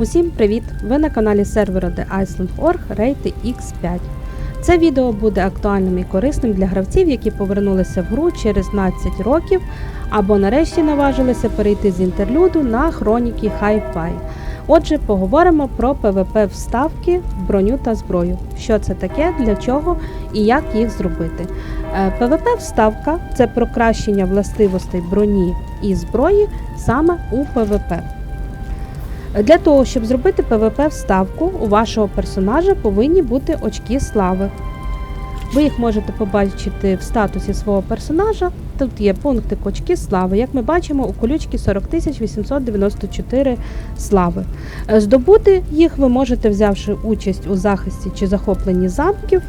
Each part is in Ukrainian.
Усім привіт! Ви на каналі сервера The Iceland.org Рейти X5. Це відео буде актуальним і корисним для гравців, які повернулися в гру через 12 років або нарешті наважилися перейти з інтерлюду на хроніки Hi-Fi. Отже, поговоримо про ПВП вставки броню та зброю. Що це таке, для чого і як їх зробити. Е, ПВП вставка це покращення властивостей броні і зброї саме у ПВП. Для того, щоб зробити ПВП вставку, у вашого персонажа повинні бути очки слави. Ви їх можете побачити в статусі свого персонажа. Тут є пунктик очки слави. Як ми бачимо, у колючки 40 894 слави. Здобути їх ви можете, взявши участь у захисті чи захопленні замків,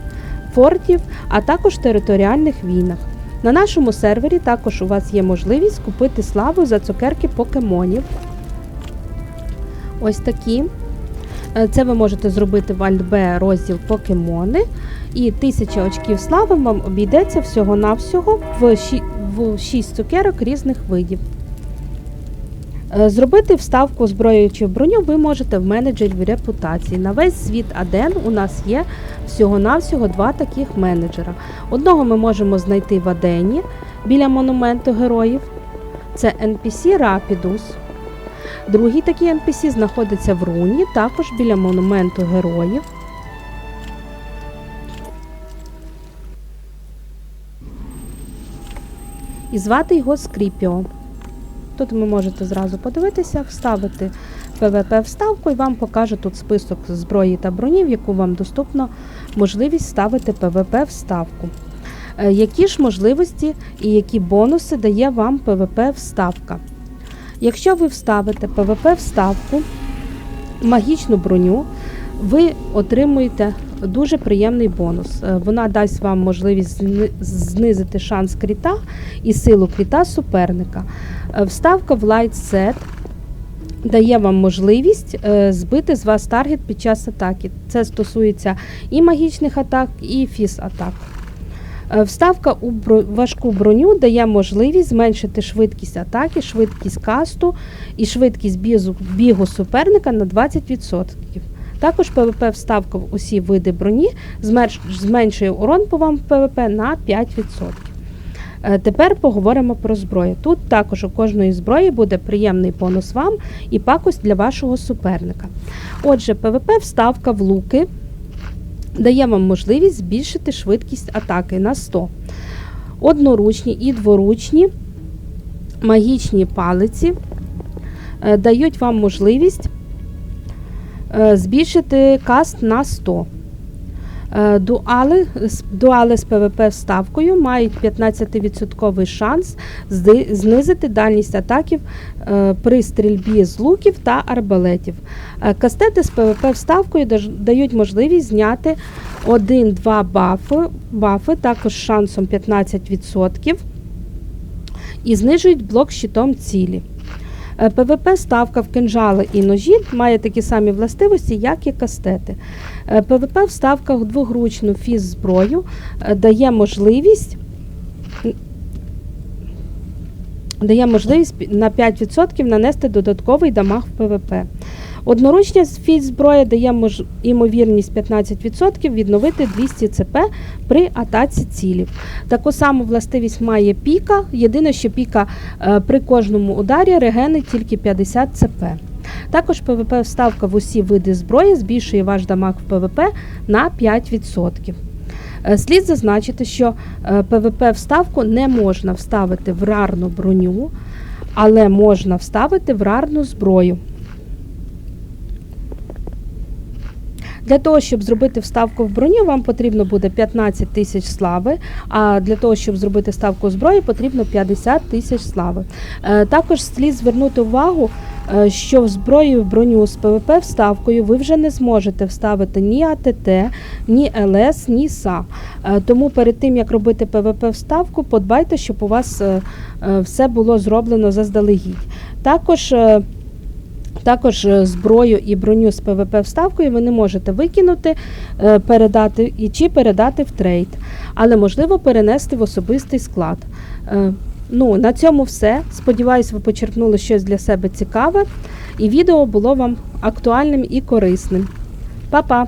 фортів, а також територіальних війнах. На нашому сервері також у вас є можливість купити славу за цукерки покемонів. Ось такі. Е, Це ви можете зробити в Альт-Б розділ покемони. І 1000 очків слави вам обійдеться всього-навсього в 6 цукерок різних видів. Е, Зробити вставку зброю чи броню ви можете в менеджері репутації. На весь світ Аден у нас є всього-навсього два таких менеджера. Одного ми можемо знайти в Адені біля монументу героїв. Це NPC Rapidus. Другий такий NPC знаходиться в руні, також біля монументу героїв. І звати його Скріпіо. Тут ви можете зразу подивитися, вставити PvP вставку і вам покаже тут список зброї та бронів, яку вам доступно можливість ставити PvP вставку. Е, Які ж можливості і які бонуси дає вам PvP вставка? Якщо ви вставите PvP вставку, магічну броню, ви отримуєте дуже приємний бонус. Е, Вона дасть вам можливість знизити шанс кріта і силу кріта суперника. Е, Вставка в Light Set дає вам можливість е, збити з вас таргет під час атаки. Це стосується і магічних атак, і фіз атак. Е, Вставка у важку броню дає можливість зменшити швидкість атаки, швидкість касту і швидкість бігу суперника на 20%. Також ПВП вставка в усі види броні зменшує урон по вам ПВП на 5%. Е, Тепер поговоримо про зброю. Тут також у кожної зброї буде приємний бонус вам і пакость для вашого суперника. Отже, ПВП вставка в луки дає вам можливість збільшити швидкість атаки на 100. Одноручні і дворучні магічні палиці е, дають вам можливість е, збільшити каст на 100. Е, Дуали, з- дуали з ПВП вставкою мають 15% шанс знизити дальність атаків е, при стрільбі з луків та арбалетів. Е, Кастети з ПВП вставкою дають можливість зняти 1-2 бафи, бафи, також шансом 15%, і знижують блок щитом цілі. Е, ПВП ставка в кинжали і ножі має такі самі властивості, як і кастети. Е, ПВП в двогручну фіз зброю е, дає можливість дає можливість на 5% нанести додатковий дамаг в ПВП. Одноручня фіззброя дає мож... імовірність 15% відновити 200 ЦП при атаці цілів. Таку саму властивість має піка. Єдине, що піка е, при кожному ударі регенить тільки 50 ЦП. Також ПВП вставка в усі види зброї збільшує ваш дамаг в ПВП на 5%. Е, Слід зазначити, що е, ПВП вставку не можна вставити в рарну броню, але можна вставити в рарну зброю. Для того, щоб зробити вставку в броню, вам потрібно буде 15 тисяч слави, а для того, щоб зробити вставку в зброю, потрібно 50 тисяч слави. Е, Також слід звернути увагу, е, що в зброю в броню з ПВП вставкою ви вже не зможете вставити ні АТТ, ні ЛС, ні СА. Е, Тому перед тим, як робити ПВП вставку, подбайте, щоб у вас все було зроблено заздалегідь. Також також е, зброю і броню з ПВП вставкою ви не можете викинути, е, передати чи передати в трейд, але можливо перенести в особистий склад. Е, Ну, на цьому все. Сподіваюсь, ви почерпнули щось для себе цікаве. і відео було вам актуальним і корисним. Па-па!